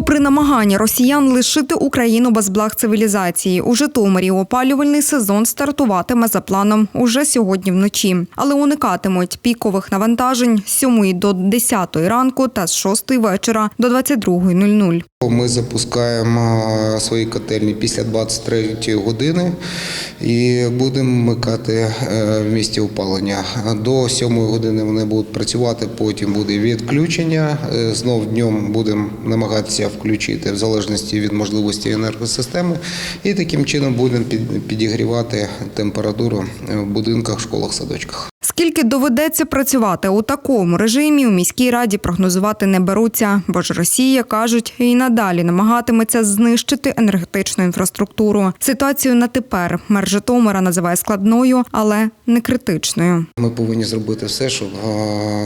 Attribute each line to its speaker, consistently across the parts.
Speaker 1: Попри намагання росіян лишити Україну без благ цивілізації, у Житомирі опалювальний сезон стартуватиме за планом уже сьогодні вночі, але уникатимуть пікових навантажень з 7 до 10 ранку та з 6 вечора до 22.00.
Speaker 2: Ми запускаємо е, свої котельні після 23 години і будемо вмикати е, в місті опалення. До 7 години вони будуть працювати, потім буде відключення. Е, Знов днем будемо намагатися включити в залежності від можливості енергосистеми. І таким чином будемо під- підігрівати температуру в будинках, школах, садочках.
Speaker 1: Скільки доведеться працювати у такому режимі, у міській раді прогнозувати не беруться, бо ж Росія кажуть і надалі намагатиметься знищити енергетичну інфраструктуру. Ситуацію на тепер мер Житомира називає складною, але не критичною.
Speaker 2: Ми повинні зробити все, щоб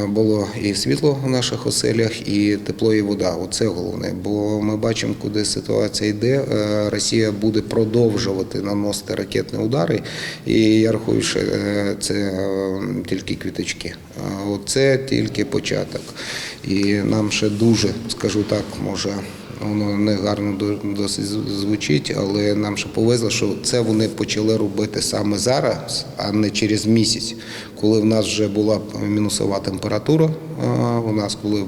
Speaker 2: було і світло в наших оселях, і тепло, і вода. Оце головне. Бо ми бачимо, куди ситуація йде. Е, Росія буде продовжувати наносити ракетні удари. І я рахую, що е, це е, тільки квіточки. А Оце тільки початок. І нам ще дуже, скажу так, може. Воно не гарно досить звучить, але нам ще повезло, що це вони почали робити саме зараз, а не через місяць, коли в нас вже була мінусова температура. У нас коли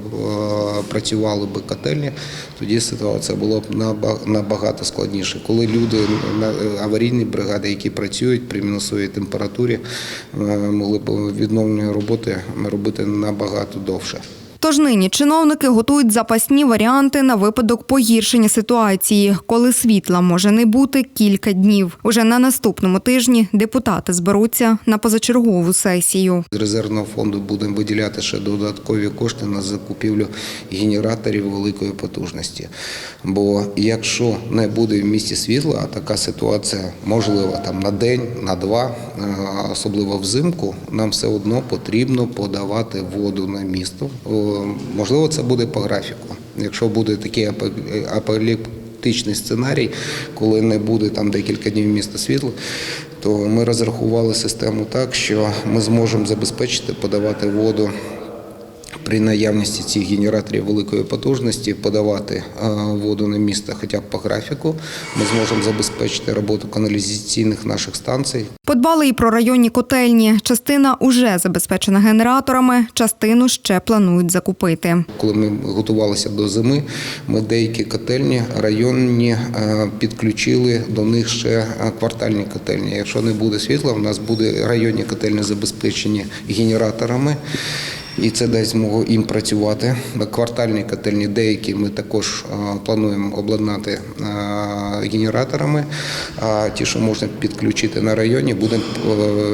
Speaker 2: працювали би котельні, тоді ситуація була б наба- набагато складніше. Коли люди на аварійні бригади, які працюють при мінусовій температурі, могли б відновлені роботи робити набагато довше.
Speaker 1: Тож нині чиновники готують запасні варіанти на випадок погіршення ситуації, коли світла може не бути кілька днів. Уже на наступному тижні депутати зберуться на позачергову сесію.
Speaker 2: З резервного фонду будемо виділяти ще додаткові кошти на закупівлю генераторів великої потужності. Бо якщо не буде в місті світла, а така ситуація можлива там на день, на два, е, особливо взимку, нам все одно потрібно подавати воду на місто. Можливо, це буде по графіку. Якщо буде такий апо- апокаліптичний сценарій, коли не буде там декілька днів міста світла, то ми розрахували систему так, що ми зможемо забезпечити подавати воду. При наявності цих генераторів великої потужності подавати е, воду на місто хоча б по графіку. Ми зможемо забезпечити роботу каналізаційних наших станцій.
Speaker 1: Подбали і про районні котельні. Частина уже забезпечена генераторами, частину ще планують закупити.
Speaker 2: Коли ми готувалися до зими, ми деякі котельні районні е, підключили до них ще е, квартальні котельні. Якщо не буде світла, у нас буде районні котельні забезпечені генераторами. І це дасть змогу їм працювати. Квартальні котельні деякі ми також плануємо обладнати генераторами. А ті, що можна підключити на районі, будемо,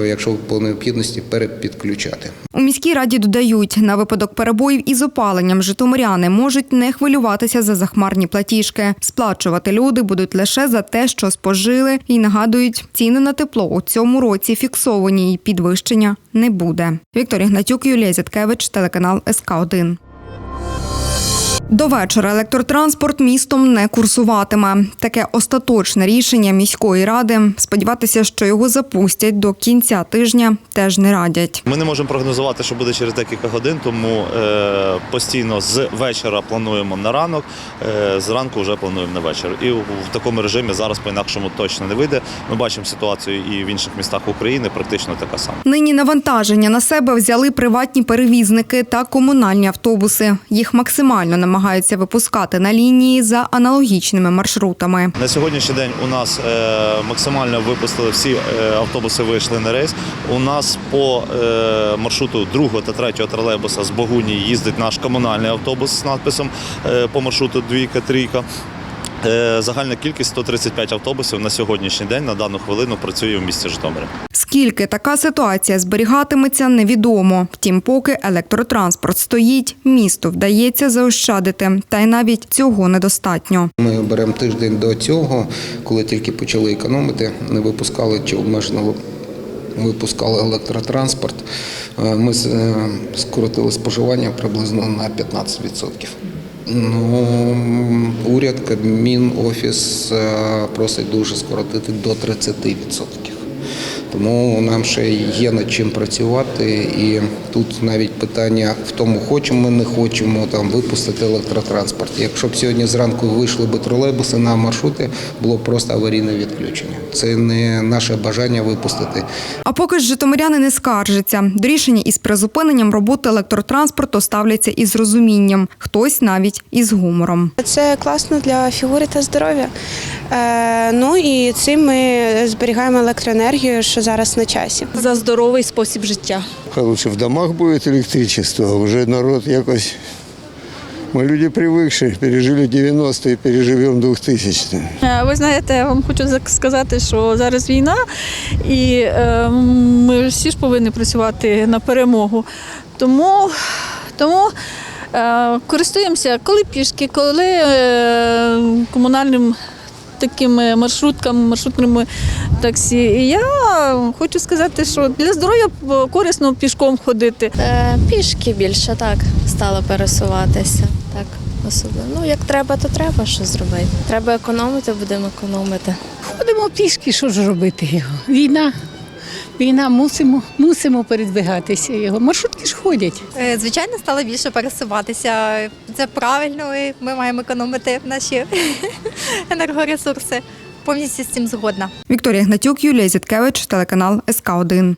Speaker 2: е, якщо по необхідності, перепідключати.
Speaker 1: У міській раді додають, на випадок перебоїв із опаленням житомиряни можуть не хвилюватися за захмарні платіжки. Сплачувати люди будуть лише за те, що спожили, і нагадують, ціни на тепло у цьому році фіксовані і підвищення не буде. Вікторія Гнатюк, Юлія Зяткевич, телеканал СК 1 до вечора електротранспорт містом не курсуватиме. Таке остаточне рішення міської ради. Сподіватися, що його запустять до кінця тижня, теж не радять.
Speaker 3: Ми не можемо прогнозувати, що буде через декілька годин, тому е, постійно з вечора плануємо на ранок, е, зранку вже плануємо на вечір. І в, в такому режимі зараз по-інакшому точно не вийде. Ми бачимо ситуацію і в інших містах України практично така сама.
Speaker 1: Нині навантаження на себе взяли приватні перевізники та комунальні автобуси. Їх максимально намагаються випускати на лінії за аналогічними маршрутами.
Speaker 3: На сьогоднішній день у нас е, максимально випустили всі е, автобуси, вийшли на рейс. У нас по е, маршруту другого та третього тролейбуса з Богуні їздить наш комунальний автобус з надписом по маршруту двійка, трійка. Е, Загальна кількість 135 автобусів на сьогоднішній день на дану хвилину працює в місті Житомирі.
Speaker 1: Скільки така ситуація зберігатиметься, невідомо. Втім, поки електротранспорт стоїть, місту вдається заощадити, та й навіть цього недостатньо.
Speaker 2: Ми беремо тиждень до цього, коли тільки почали економити, не випускали чи обмежено випускали електротранспорт. Е, Ми е, скоротили споживання приблизно на 15%. Ну, уряд, Кабмін, офіс е, просить дуже скоротити до 30%. Тому нам ще є над чим працювати. І тут навіть питання в тому, хочемо ми не хочемо там випустити електротранспорт. Якщо б сьогодні зранку вийшли б тролейбуси на маршрути, було б просто аварійне відключення. Це не наше бажання випустити.
Speaker 1: А поки ж житомиряни не скаржаться. До рішення із призупиненням роботи електротранспорту ставляться із розумінням, хтось навіть із гумором.
Speaker 4: Це класно для фігури та здоров'я. Е, ну і цим ми зберігаємо електроенергію, що зараз на часі.
Speaker 5: за здоровий спосіб життя.
Speaker 6: Хай лучше в домах будет электричество, а уже народ якось. Мы люди привыкшие, пережили 90-е, переживем 2000-е.
Speaker 5: Е, Ви знаєте, я вам хочу зак- сказати, що зараз війна, і е, ми всі ж повинні працювати на перемогу. Тому, тому е, користуємося коли пішки, коли е, комунальним таким маршрутками, маршрутними таксі. І я хочу сказати, що для здоров'я корисно пішком ходити.
Speaker 7: Е, Пішки більше так стало пересуватися. Так, особливо. Ну, як треба, то треба що зробити. Треба економити, будемо економити.
Speaker 8: Ходимо пішки, що ж робити його? Війна. Війна, мусимо, мусимо передвигатися його. Маршрутки ж ходять.
Speaker 9: Е, Звичайно, стало більше пересуватися. Це правильно, і ми маємо економити наші енергоресурси. Повністю з цим згодна.
Speaker 1: Вікторія Гнатюк, Юлія Зіткевич, телеканал СК 1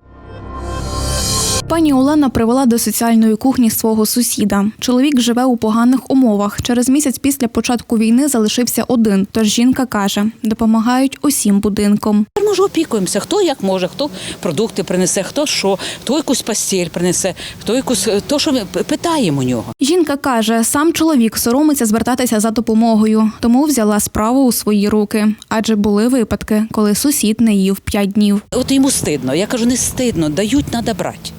Speaker 10: Пані Олена привела до соціальної кухні свого сусіда. Чоловік живе у поганих умовах. Через місяць після початку війни залишився один. Тож жінка каже, допомагають усім будинком.
Speaker 11: Ми ж опікуємося, хто як може, хто продукти принесе, хто що, хто якусь постіль принесе, хто якусь то, що ми питаємо у нього.
Speaker 10: Жінка каже, сам чоловік соромиться звертатися за допомогою, тому взяла справу у свої руки. Адже були випадки, коли сусід не їв п'ять днів.
Speaker 11: От йому стидно. Я кажу, не стидно, дають, треба брати.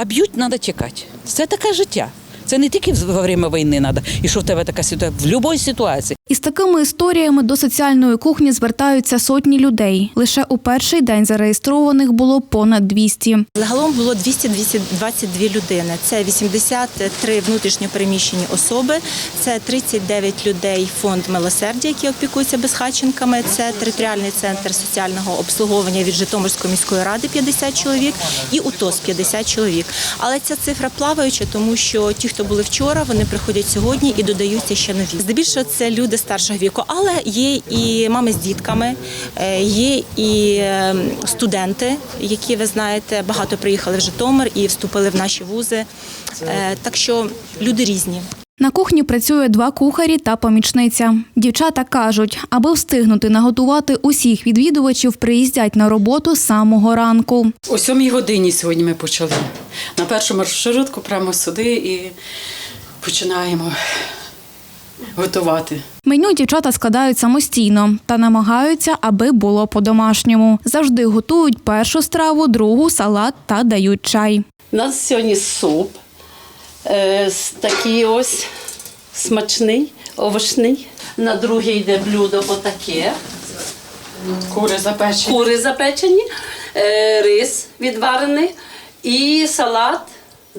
Speaker 11: А б'ють, треба чекати. Це таке життя. Це не тільки во время війни треба. І що в тебе така ситуація? В будь-якій ситуації.
Speaker 10: Із такими історіями до соціальної кухні звертаються сотні людей. Лише у перший день зареєстрованих було понад 200.
Speaker 12: Загалом було 200-222 людини. Це 83 внутрішньо переміщені особи, це 39 людей фонд милосердя, які опікуються безхатченками. Це територіальний центр соціального обслуговування від Житомирської міської ради 50 чоловік і УТОС 50 чоловік. Але ця цифра плаваюча, тому що ті, хто були вчора, вони приходять сьогодні і додаються ще нові. Здебільшого це люди старшого віку, але є і мами з дітками, е, є і е, студенти, які ви знаєте, багато приїхали в Житомир і вступили в наші вузи. Е, Так що люди різні.
Speaker 10: На кухні працює два кухарі та помічниця. Дівчата кажуть, аби встигнути наготувати усіх відвідувачів, приїздять на роботу з самого ранку.
Speaker 13: О сьомій годині сьогодні ми почали. На першу маршрутку прямо сюди і починаємо готувати.
Speaker 10: Меню дівчата складають самостійно та намагаються, аби було по-домашньому. Завжди готують першу страву, другу салат та дають чай.
Speaker 13: У нас сьогодні суп такий ось смачний, овочний. На друге йде блюдо отаке. Кури запечені. Кури запечені, е, рис відварений і салат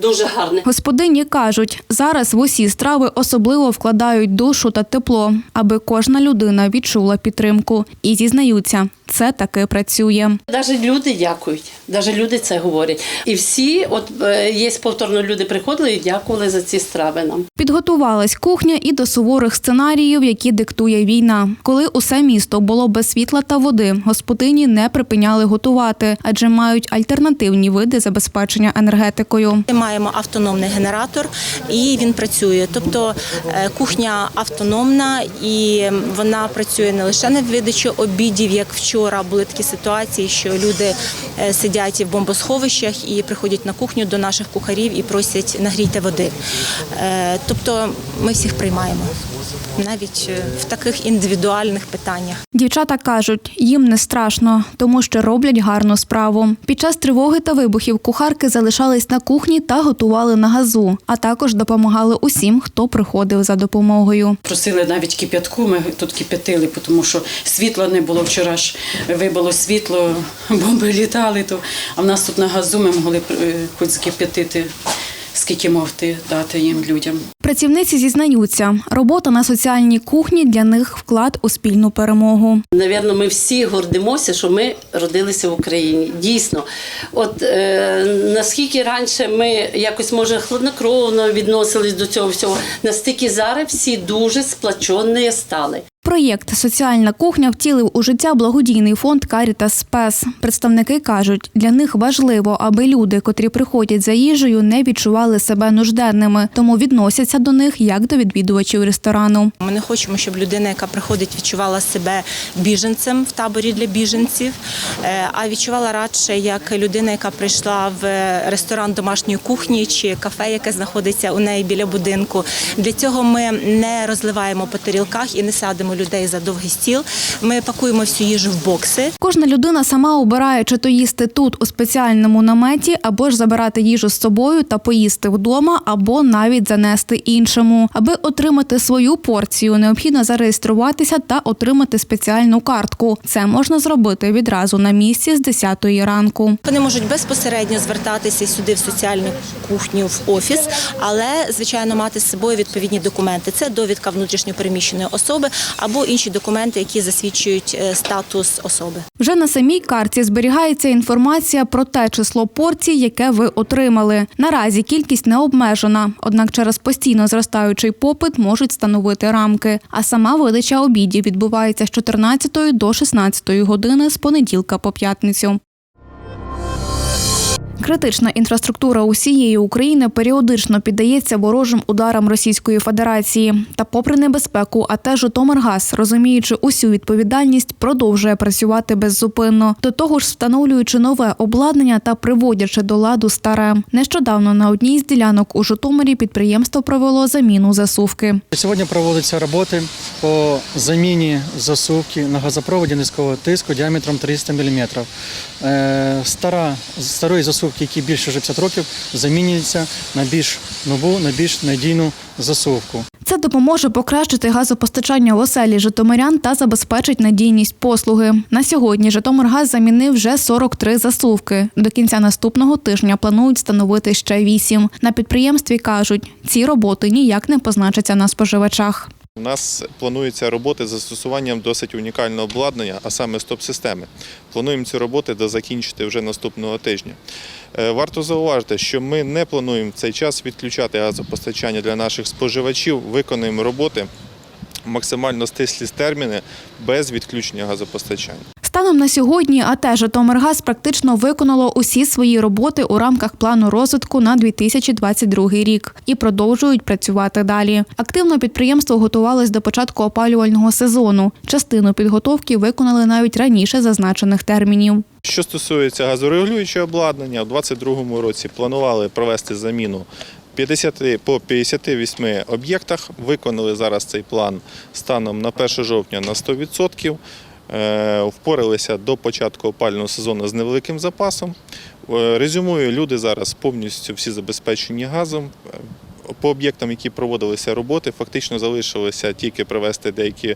Speaker 13: дуже гарний.
Speaker 10: Господині кажуть, зараз в усі страви особливо вкладають душу та тепло, аби кожна людина відчула підтримку. І зізнаються, це таки працює.
Speaker 13: Навіть люди дякують, навіть люди це говорять. І всі, от е, є повторно люди приходили і дякували за ці страви нам.
Speaker 10: Підготувалась кухня і до суворих сценаріїв, які диктує війна. Коли усе місто було без світла та води, господині не припиняли готувати, адже мають альтернативні види забезпечення енергетикою.
Speaker 12: Маємо автономний генератор, і він працює. Тобто е, кухня автономна і вона працює не лише на видачу обідів, як вчора були такі ситуації, що люди е, сидять в бомбосховищах і приходять на кухню до наших кухарів і просять нагрійте води. Е, Тобто ми всіх приймаємо навіть в таких індивідуальних питаннях.
Speaker 10: Дівчата кажуть, їм не страшно, тому що роблять гарну справу. Під час тривоги та вибухів кухарки залишались на кухні та готували на газу, а також допомагали усім, хто приходив за допомогою.
Speaker 13: Просили навіть кип'ятку, ми тут кип'ятили, тому що світла не було вчора ж вибило світло, бомби літали, то, а в нас тут на газу ми могли е, хоч закип'ятити скільки могти дати їм людям.
Speaker 10: Працівниці зізнаються, робота на соціальній кухні для них вклад у спільну перемогу.
Speaker 13: Навірно, ми всі гордимося, що ми родилися в Україні. Дійсно, от е, наскільки раніше ми якось може хладнокровно відносились до цього всього, настільки зараз всі дуже сплачені стали.
Speaker 10: Проєкт Соціальна кухня втілив у життя благодійний фонд Карітас Спес. Представники кажуть, для них важливо, аби люди, котрі приходять за їжею, не відчували себе нужденними, тому відносяться до них як до відвідувачів ресторану.
Speaker 12: Ми не хочемо, щоб людина, яка приходить, відчувала себе біженцем в таборі для біженців, е, а відчувала радше як людина, яка прийшла в ресторан домашньої кухні чи кафе, яке знаходиться у неї біля будинку. Для цього ми не розливаємо по тарілках і не садимо людей за довгий стіл. Ми пакуємо всю їжу в бокси.
Speaker 10: Кожна людина сама обирає, чи то їсти тут у спеціальному наметі, або ж забирати їжу з собою та поїсти вдома, або навіть занести іншому. Аби отримати свою порцію, необхідно зареєструватися та отримати спеціальну картку. Це можна зробити відразу на місці з 10 ранку.
Speaker 12: Вони можуть безпосередньо звертатися сюди в соціальну кухню в офіс, але звичайно мати з собою відповідні документи. Це довідка внутрішньопереміщеної особи або інші документи, які засвідчують е, статус особи.
Speaker 10: Вже на самій карті зберігається інформація про те число порцій, яке ви отримали. Наразі кількість не обмежена, однак через постійно зростаючий попит можуть становити рамки. А сама видача обідів відбувається з 14 до 16 години з понеділка по п'ятницю. Критична інфраструктура усієї України періодично піддається ворожим ударам Російської Федерації. Та, попри небезпеку, АТ «Житомиргаз», розуміючи усю відповідальність, продовжує працювати беззупинно. До того ж, встановлюючи нове обладнання та приводячи до ладу старе. Нещодавно на одній з ділянок у Житомирі підприємство провело заміну засувки.
Speaker 14: Сьогодні проводяться роботи по заміні засувки на газопроводі низького тиску діаметром 300 мм. Стара, старої засувки, які більше вже 50 років, замінюються на більш нову, на більш надійну засувку.
Speaker 10: Це допоможе покращити газопостачання в оселі житомирян та забезпечить надійність послуги. На сьогодні Житомиргаз замінив вже 43 засувки. До кінця наступного тижня планують встановити ще 8. На підприємстві кажуть, ці роботи ніяк не позначаться на споживачах.
Speaker 3: У нас плануються роботи з застосуванням досить унікального обладнання, а саме стоп-системи. Плануємо ці роботи дозакінчити вже наступного тижня. Е, Варто зауважити, що ми не плануємо в цей час відключати газопостачання для наших споживачів, виконуємо роботи максимально стислі терміни без відключення газопостачання.
Speaker 10: Станом на сьогодні АТ «Житомиргаз» практично виконало усі свої роботи у рамках плану розвитку на 2022 рік і продовжують працювати далі. Активно підприємство готувалось до початку опалювального сезону. Частину підготовки виконали навіть раніше зазначених термінів.
Speaker 3: Що стосується газорегулюючого обладнання, у 2022 році планували провести заміну 50 по 58 об'єктах. Виконали зараз цей план станом на 1 жовтня на 100%. Е, Впоралися до початку опального сезону з невеликим запасом. Е, Резюмую, люди зараз повністю всі забезпечені газом. Е, По об'єктам, які проводилися роботи, фактично залишилося тільки провести деякі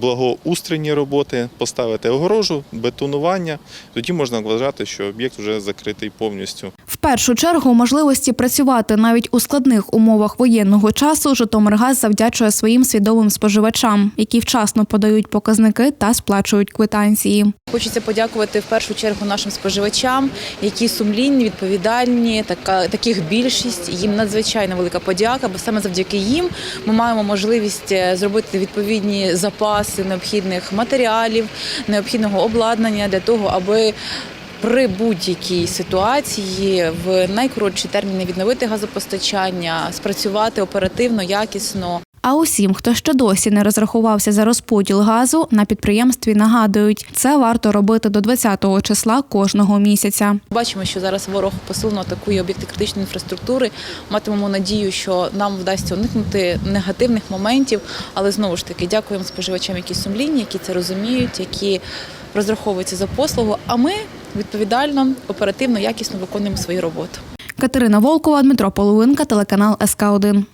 Speaker 3: благоустрійні роботи, поставити огорожу, бетонування. Тоді можна вважати, що об'єкт вже закритий повністю.
Speaker 10: Першу чергу можливості працювати навіть у складних умовах воєнного часу Житомиргаз завдячує своїм свідомим споживачам, які вчасно подають показники та сплачують квитанції.
Speaker 15: Хочеться подякувати в першу чергу нашим споживачам, які сумлінні, відповідальні. Така таких більшість. Їм надзвичайно велика подяка, бо саме завдяки їм ми маємо можливість е, зробити відповідні запаси необхідних матеріалів, необхідного обладнання для того, аби при будь-якій ситуації в найкоротші терміни відновити газопостачання, спрацювати оперативно, якісно.
Speaker 10: А усім, хто ще досі не розрахувався за розподіл газу, на підприємстві нагадують, це варто робити до 20-го числа кожного місяця.
Speaker 15: Бачимо, що зараз ворог посилено атакує об'єкти критичної інфраструктури. Матимемо надію, що нам вдасться уникнути негативних моментів. Але знову ж таки дякуємо споживачам, які сумлінні, які це розуміють, які розраховуються за послугу. А ми відповідально, оперативно, якісно виконуємо свою роботу.
Speaker 10: Катерина Волкова, Дмитро Половинка, телеканал СК 1